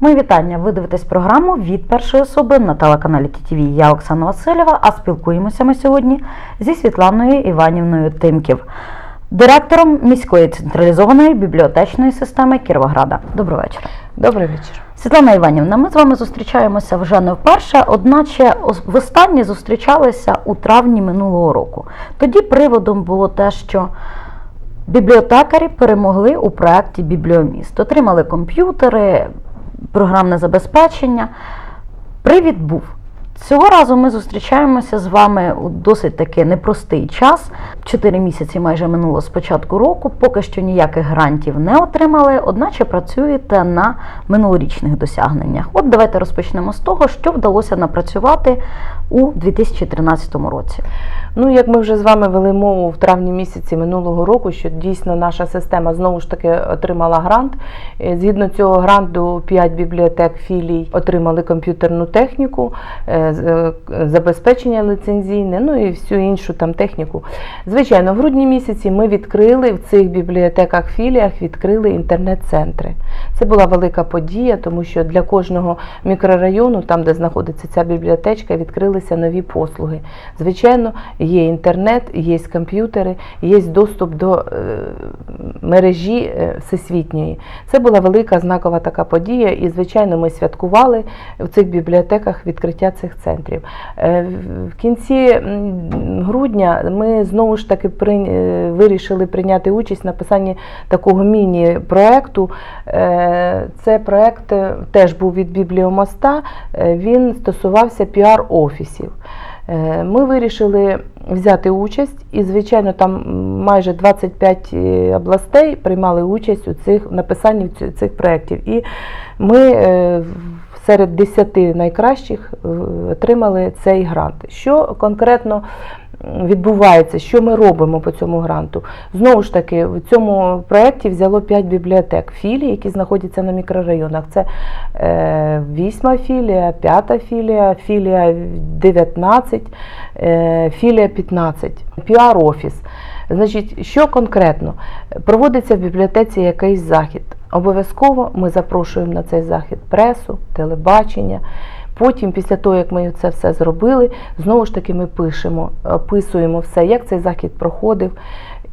Мої вітання. Ви дивитесь програму від першої особи на телеканалі ТТВ. Я Оксана Васильєва, а спілкуємося ми сьогодні зі Світланою Іванівною Тимків, директором міської централізованої бібліотечної системи Кіровограда. Доброго вечора. Добрий вечір. Світлана Іванівна, ми з вами зустрічаємося вже не вперше, одначе ос- востаннє зустрічалися у травні минулого року. Тоді приводом було те, що бібліотекарі перемогли у проєкті Бібліоміст. Отримали комп'ютери, програмне забезпечення. Привід був. Цього разу ми зустрічаємося з вами у досить таки непростий час. Чотири місяці майже минуло з початку року. Поки що ніяких грантів не отримали, одначе працюєте на минулорічних досягненнях. От давайте розпочнемо з того, що вдалося напрацювати у 2013 році. Ну, як ми вже з вами вели мову в травні місяці минулого року, що дійсно наша система знову ж таки отримала грант. Е, Згідно цього гранту, 5 бібліотек філій отримали комп'ютерну техніку, е, е, забезпечення ліцензійне, ну і всю іншу там техніку. Звичайно, в грудні місяці ми відкрили в цих бібліотеках філіях відкрили інтернет-центри. Це була велика подія, тому що для кожного мікрорайону, там де знаходиться ця бібліотечка, відкрилися нові послуги. Звичайно, є інтернет, є комп'ютери, є доступ до е, мережі е, всесвітньої. Це була велика знакова така подія, і звичайно, ми святкували в цих бібліотеках відкриття цих центрів. Е, в- кінці грудня ми знову ж таки вирішили прийняти участь в написанні такого міні-проекту. Це проект теж був від Бібліомоста. Він стосувався піар-офісів. Е, Ми вирішили взяти участь, і, звичайно, там майже 25 е, областей приймали участь у цих написанні цих проєктів. І ми е, серед 10 найкращих отримали цей грант. Що конкретно відбувається, що ми робимо по цьому гранту? Знову ж таки, в цьому проєкті взяло 5 бібліотек філій, які знаходяться на мікрорайонах. Це е, вісьма філія, п'ята філія, філія 19, е, філія 15, піар-офіс. Значить, що конкретно? Проводиться в бібліотеці якийсь захід. Обов'язково ми запрошуємо на цей захід пресу, телебачення. Потім, після того, як ми це все зробили, знову ж таки ми пишемо, описуємо все, як цей захід проходив.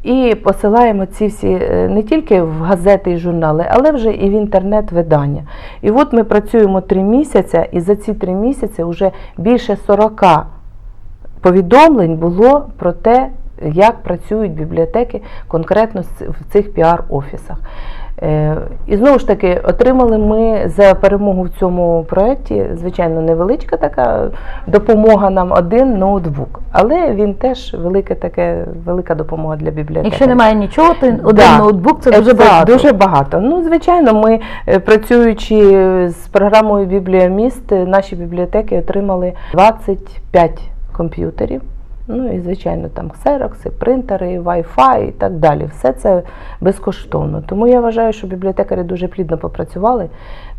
І посилаємо ці всі е, не тільки в газети і журнали, але вже і в інтернет-видання. І от ми працюємо три місяці, і за ці три місяці вже більше 40 повідомлень було про те, як працюють бібліотеки конкретно в цих піар-офісах. Е, І знову ж таки, отримали ми за перемогу в цьому проєкті, звичайно, невеличка така допомога нам один ноутбук, але він теж велике таке, велика допомога для бібліотеки. Якщо немає нічого, то один Да. ноутбук це дуже багато. Дуже багато. Ну, звичайно, ми, е, працюючи з програмою Бібліоміст, наші бібліотеки отримали 25 комп'ютерів. Ну і звичайно, там ксерокси, принтери, Wi-Fi і так далі. Все це безкоштовно. Тому я вважаю, що бібліотекарі дуже плідно попрацювали,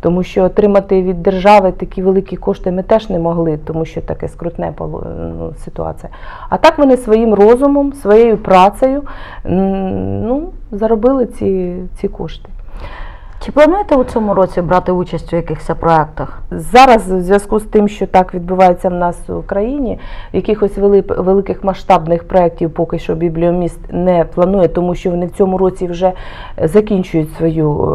тому що отримати від держави такі великі кошти ми теж не могли, тому що таке скрутне ну, ситуація. А так вони своїм розумом, своєю працею ну, заробили ці, ці кошти. Чи плануєте у цьому році брати участь у якихось проєктах? Зараз, в зв'язку з тим, що так відбувається в нас в Україні, якихось великих масштабних проєктів поки що бібліоміст не планує, тому що вони в цьому році вже закінчують свою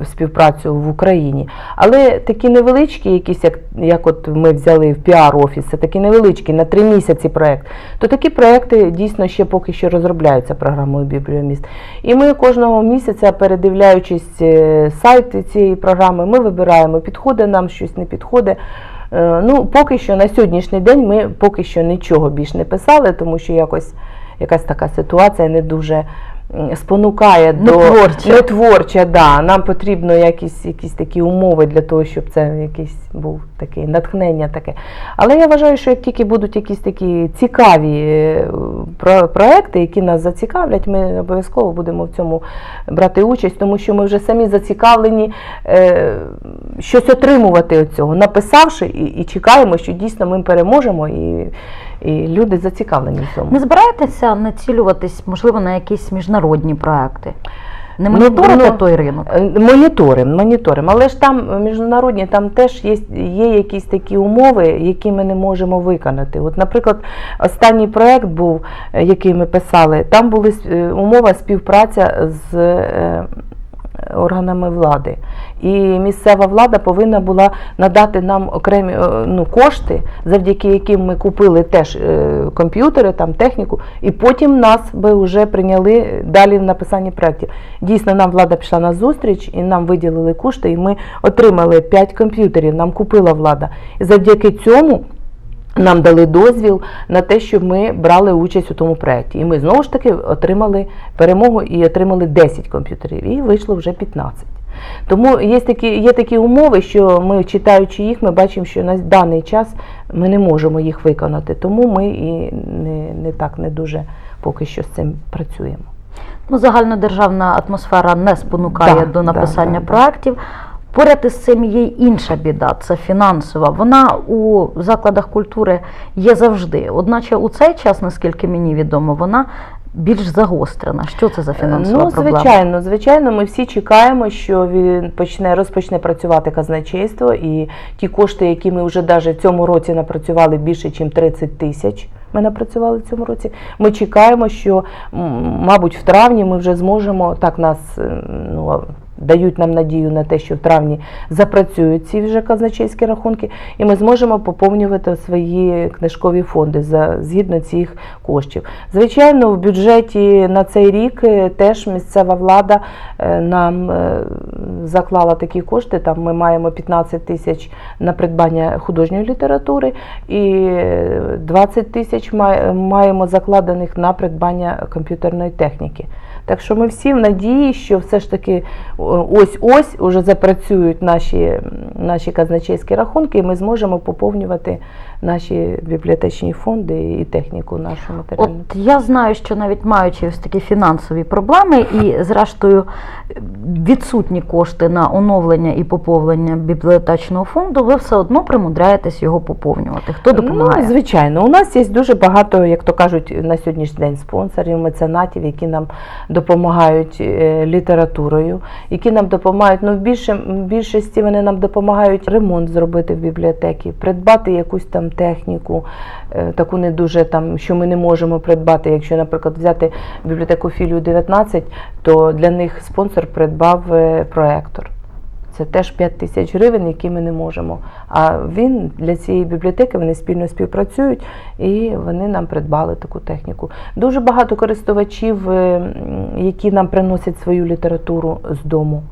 е, співпрацю в Україні. Але такі невеличкі, якісь, як, як от ми взяли в піар-офіс, це такі невеличкі на три місяці проєкт, то такі проєкти дійсно ще поки що розробляються програмою Бібліоміст. І ми кожного місяця, передивляючись е, сайт цієї програми, ми вибираємо, підходить нам щось, не підходить. Е, Ну, поки що на сьогоднішній день ми поки що нічого більш не писали, тому що якось якась така ситуація не дуже спонукає до творча. не да. Нам потрібно якісь, якісь такі умови для того, щоб це якийсь був такий натхнення таке. Але я вважаю, що як тільки будуть якісь такі цікаві е, про- проекти, які нас зацікавлять, ми обов'язково будемо в цьому брати участь, тому що ми вже самі зацікавлені е, щось отримувати від цього, написавши і, і чекаємо, що дійсно ми переможемо, і, і люди зацікавлені в цьому. Не збираєтеся націлюватись, можливо, на якісь міжнародні проекти? Не Ну, моніторите ну, той ринок? Е, Моніторимо, моніторимо. Але ж там е, міжнародні там теж є, є якісь такі умови, які ми не можемо виконати. От, наприклад, останній проект був, е, який ми писали, там була умова співпраця з органами влади. І місцева влада повинна була надати нам окремі е, ну, кошти, завдяки яким ми купили теж е, комп'ютери, там техніку, і потім нас би вже прийняли далі в написанні проєктів. Дійсно, нам влада пішла на зустріч і нам виділили кошти, і ми отримали 5 комп'ютерів, нам купила влада. І завдяки цьому. Нам дали дозвіл на те, щоб ми брали участь у тому проєкті. І ми знову ж таки отримали перемогу і отримали 10 комп'ютерів, і вийшло вже 15. Тому є такі, є такі умови, що ми, читаючи їх, ми бачимо, що на даний час ми не можемо їх виконати. Тому ми і не, не так не дуже поки що з цим працюємо. Ну, загальнодержавна атмосфера не спонукає Да, до написання да, да, да. проєктів. Поряд із цим є інша біда, це фінансова. Вона у закладах культури є завжди. Одначе у цей час, наскільки мені відомо, вона більш загострена. Що це за фінансова ну, проблема? звичайно, звичайно, ми всі чекаємо, що він почне розпочне працювати казначейство, і ті кошти, які ми вже навіть в цьому році напрацювали більше, ніж 30 тисяч. Ми напрацювали в цьому році. Ми чекаємо, що мабуть в травні ми вже зможемо так нас е, ну. Дають нам надію на те, що в травні запрацюють ці вже казначейські рахунки, і ми зможемо поповнювати свої книжкові фонди за згідно цих коштів. Звичайно, в бюджеті на цей рік е, теж місцева влада е, нам е, заклала такі кошти. Там ми маємо 15 тисяч на придбання художньої літератури і 20 тисяч маємо закладених на придбання комп'ютерної техніки. Так що ми всі в надії, що все ж таки ось-ось уже запрацюють наші, наші казначейські рахунки, і ми зможемо поповнювати наші бібліотечні фонди і техніку нашу От я знаю, що навіть маючи ось такі фінансові проблеми, і зрештою відсутні кошти на оновлення і поповнення бібліотечного фонду, ви все одно примудряєтесь його поповнювати. Хто допомагає? Ну, звичайно, у нас є дуже багато, як то кажуть, на сьогоднішній день спонсорів, меценатів, які нам допомагають е, літературою, які нам допомагають. Ну, в більшості вони нам допомагають ремонт зробити в бібліотекі, придбати якусь там техніку, е, таку не дуже там, що ми не можемо придбати. Якщо, наприклад, взяти бібліотеку філію 19, то для них спонсор придбав е, проектор. Це теж 5 тисяч гривень, які ми не можемо. А він для цієї бібліотеки вони спільно співпрацюють і вони нам придбали таку техніку. Дуже багато користувачів, е, які нам приносять свою літературу з дому.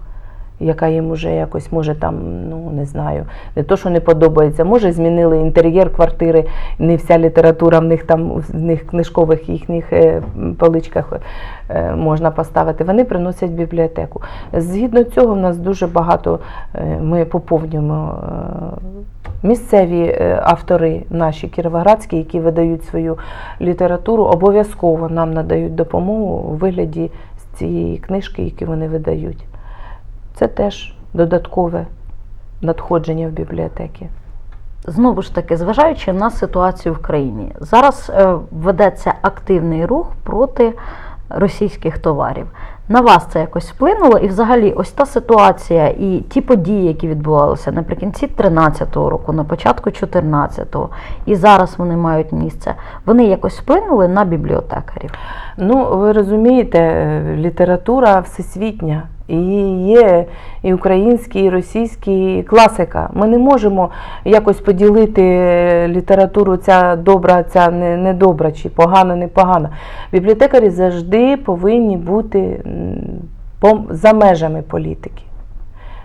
Яка їм уже якось може там, ну не знаю, не то, що не подобається. Може, змінили інтер'єр квартири, не вся література в них там в них книжкових їхніх е, поличках е, можна поставити. Вони приносять бібліотеку. Згідно цього, в нас дуже багато е, ми поповнюємо місцеві автори, наші кіровоградські, які видають свою літературу, обов'язково нам надають допомогу у вигляді цієї книжки, які вони видають. Це теж додаткове надходження в бібліотеки. Знову ж таки, зважаючи на ситуацію в країні, зараз е, ведеться активний рух проти російських товарів. На вас це якось вплинуло? І взагалі, ось та ситуація і ті події, які відбувалися наприкінці 13-го року, на початку 14-го, і зараз вони мають місце, вони якось вплинули на бібліотекарів. Ну, ви розумієте, е, література всесвітня. І є і український, і російський класика. Ми не можемо якось поділити літературу ця добра, ця не- недобра, чи погана, не погана. Бібліотекарі завжди повинні бути за межами політики.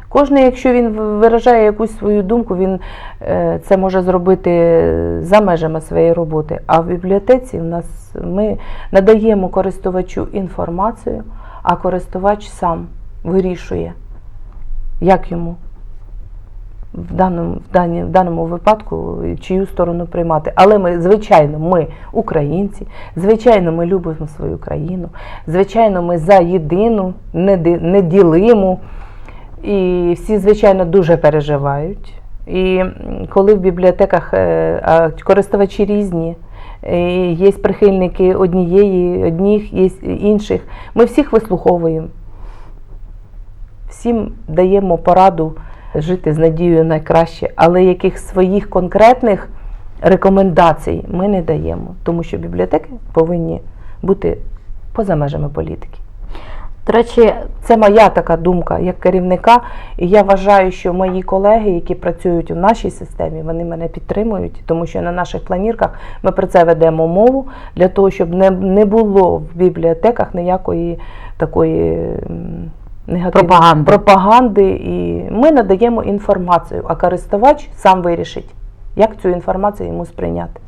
Кожен, якщо він виражає якусь свою думку, він е, це може зробити за межами своєї роботи. А в бібліотеці в нас ми надаємо користувачу інформацію, а користувач сам вирішує, як йому в даному, в дані, в даному випадку чию сторону приймати. Але ми, звичайно, ми українці, звичайно, ми любимо свою країну, звичайно, ми за єдину, неділиму. І всі, звичайно, дуже переживають. І коли в бібліотеках е, користувачі різні, е, є прихильники однієї, одніх, є інших, ми всіх вислуховуємо. Всім даємо пораду жити з надією на краще, але яких своїх конкретних рекомендацій ми не даємо, тому що бібліотеки повинні бути поза межами політики. До речі, Це моя така думка як керівника, і я вважаю, що мої колеги, які працюють у нашій системі, вони мене підтримують, тому що на наших планірках ми про це ведемо мову для того, щоб не, не було в бібліотеках ніякої такої Пропаганди. пропаганди. І ми надаємо інформацію, а користувач сам вирішить, як цю інформацію йому сприйняти.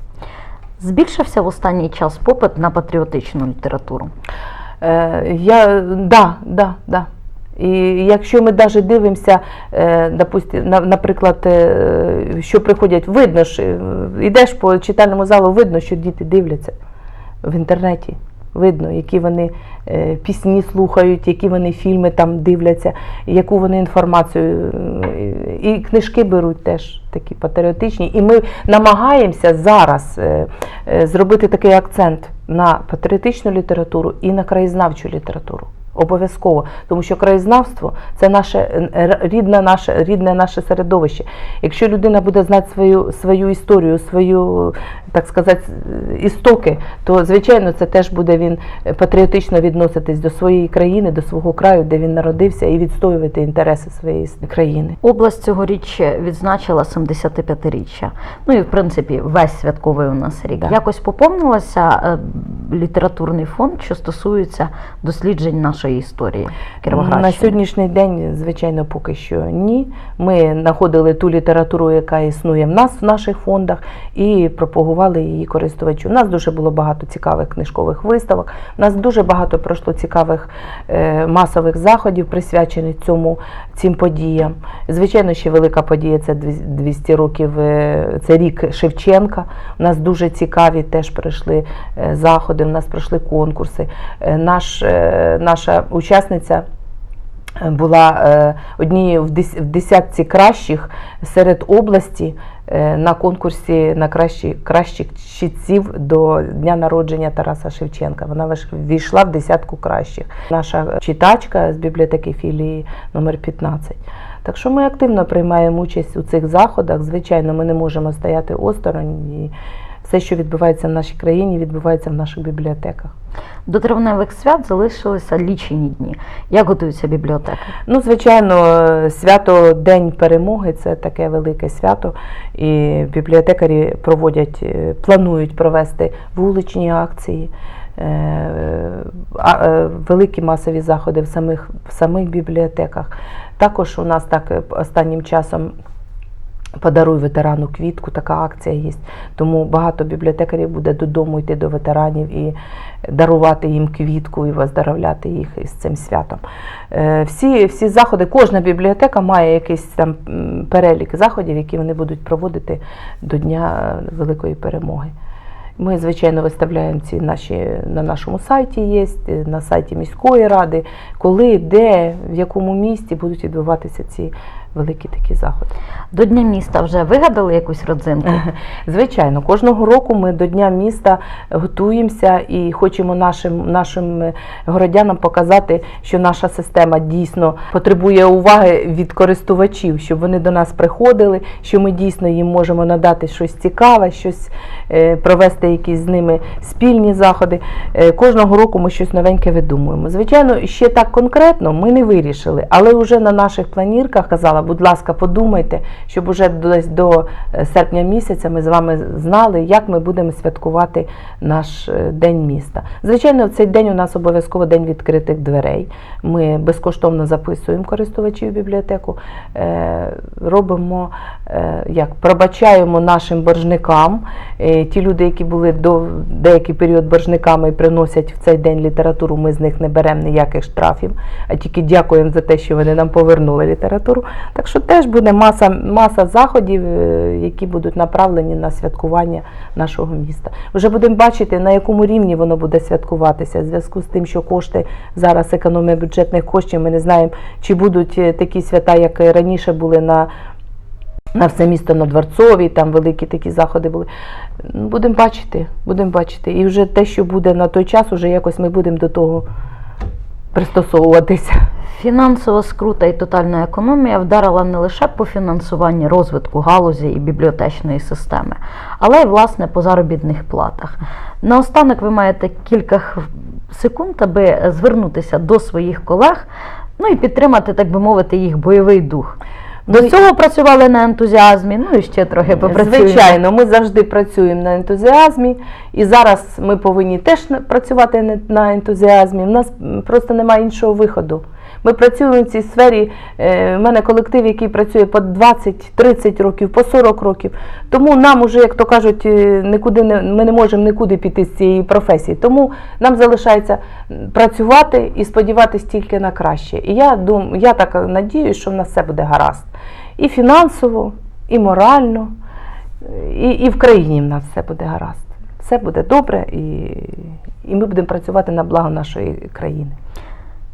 збільшився в останній час попит на патріотичну літературу. Е, я, да, да, да. І якщо ми навіть дивимося, е, наприклад, е, що приходять, видно ж, е, йдеш по читальному залу, видно, що діти дивляться в інтернеті. Видно, які вони е, пісні слухають, які вони фільми там дивляться, яку вони інформацію. е, І книжки беруть теж такі патріотичні. І ми намагаємося зараз е, зробити такий акцент на патріотичну літературу і на краєзнавчу літературу. Обов'язково, тому що краєзнавство це наше е, рідне наше, рідне наше середовище. Якщо людина буде знати свою, свою історію, свою, так сказати, істоки, то звичайно це теж буде він патріотично відноситись до своєї країни, до свого краю, де він народився, і відстоювати інтереси своєї країни. Область цьогоріч відзначила 75-річчя. Ну і в принципі весь святковий у нас рік. Да. Якось поповнилося е, літературний фонд, що стосується досліджень нашої історії. На сьогоднішній день, звичайно, поки що ні. Ми знаходили ту літературу, яка існує в нас в наших фондах, і пропагували її користувачу. У нас дуже було багато цікавих книжкових виставок. У нас дуже багато пройшло цікавих е, масових заходів, присвячених цьому цим подіям. Звичайно, ще велика подія це 200 років. е, Це рік Шевченка. У нас дуже цікаві теж пройшли е, заходи. У нас пройшли конкурси. Наш, наша учасниця була е, однією в десятці кращих серед області е, на конкурсі на кращі, кращих читців до дня народження Тараса Шевченка. Вона ввійшла в десятку кращих. Наша читачка з бібліотеки філії номер 15. Так що ми активно приймаємо участь у цих заходах. Звичайно, ми не можемо стояти осторонь. Все, що відбувається в нашій країні, відбувається в наших бібліотеках. До травневих свят залишилися лічені дні. Як готуються бібліотеки? Ну, звичайно, свято День перемоги це таке велике свято. І бібліотекарі проводять, е, планують провести вуличні акції, е, е, великі масові заходи в самих, в самих бібліотеках. Також у нас так останнім часом. Подаруй ветерану квітку, така акція є. Тому багато бібліотекарів буде додому йти до ветеранів і дарувати їм квітку і поздоровляти їх із цим святом. Е, Всі, всі заходи, кожна бібліотека має якийсь там перелік заходів, які вони будуть проводити до Дня Великої перемоги. Ми, звичайно, виставляємо ці наші на нашому сайті, є, на сайті міської ради, коли, де, в якому місті будуть відбуватися ці великі такі заходи. До Дня міста вже вигадали якусь родзинку? Звичайно, кожного року ми до Дня міста готуємося і хочемо нашим, нашим городянам показати, що наша система дійсно потребує уваги від користувачів, щоб вони до нас приходили, що ми дійсно їм можемо надати щось цікаве, щось е, провести якісь з ними спільні заходи. Е, Кожного року ми щось новеньке видумуємо. Звичайно, ще так конкретно ми не вирішили, але вже на наших планірках казала, будь ласка, подумайте, щоб уже до е, серпня місяця ми з вами знали, як ми будемо святкувати наш е, день міста. Звичайно, в цей день у нас обов'язково день відкритих дверей. Ми безкоштовно записуємо користувачів бібліотеку, е, робимо як пробачаємо нашим боржникам. Ті люди, які були до деякий період боржниками і приносять в цей день літературу, ми з них не беремо ніяких штрафів, а тільки дякуємо за те, що вони нам повернули літературу. Так що теж буде маса, маса заходів, е, які будуть направлені на святкування нашого міста. Вже будемо бачити, на якому рівні воно буде святкуватися. В зв'язку з тим, що кошти зараз економія бюджетних коштів, ми не знаємо, чи будуть е, такі свята, як раніше були на. На все місто на Дворцовій, там великі такі заходи були. Будемо бачити, будемо бачити. І вже те, що буде на той час, уже якось ми будемо до того пристосовуватися. Фінансова скрута і тотальна економія вдарила не лише по фінансуванні розвитку галузі і бібліотечної системи, але й власне по заробітних платах. Наостанок ви маєте кілька секунд, аби звернутися до своїх колег, ну і підтримати, так би мовити, їх бойовий дух. До Ну, цього працювали на ентузіазмі, ну і ще трохи попрацюємо. Звичайно, ми завжди працюємо на ентузіазмі, і зараз ми повинні теж працювати на ентузіазмі. У нас просто немає іншого виходу. Ми працюємо в цій сфері. У мене колектив, який працює по 20-30 років, по 40 років. Тому нам уже, як то кажуть, е, нікуди не ми не можемо нікуди піти з цієї професії. Тому нам залишається працювати і сподіватися тільки на краще. І я думаю, я так надіюсь, що в нас все буде гаразд. І фінансово, і морально, і, і в країні в нас все буде гаразд. Все буде добре, і, і ми будемо працювати на благо нашої країни.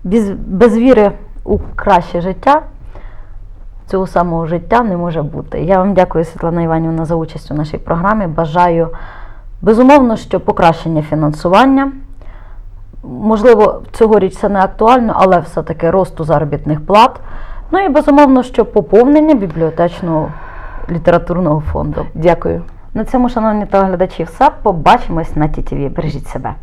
Без, без віри у краще життя цього самого життя не може бути. Я вам дякую, Світлана Іванівна, за участь у нашій програмі. Бажаю безумовно, що покращення фінансування. Можливо, цьогоріч це не актуально, але все-таки росту заробітних плат. Ну і безумовно, що поповнення бібліотечного літературного фонду. Дякую. На цьому, шановні телеглядачі, все. Побачимось на ТІТВ. Бережіть себе.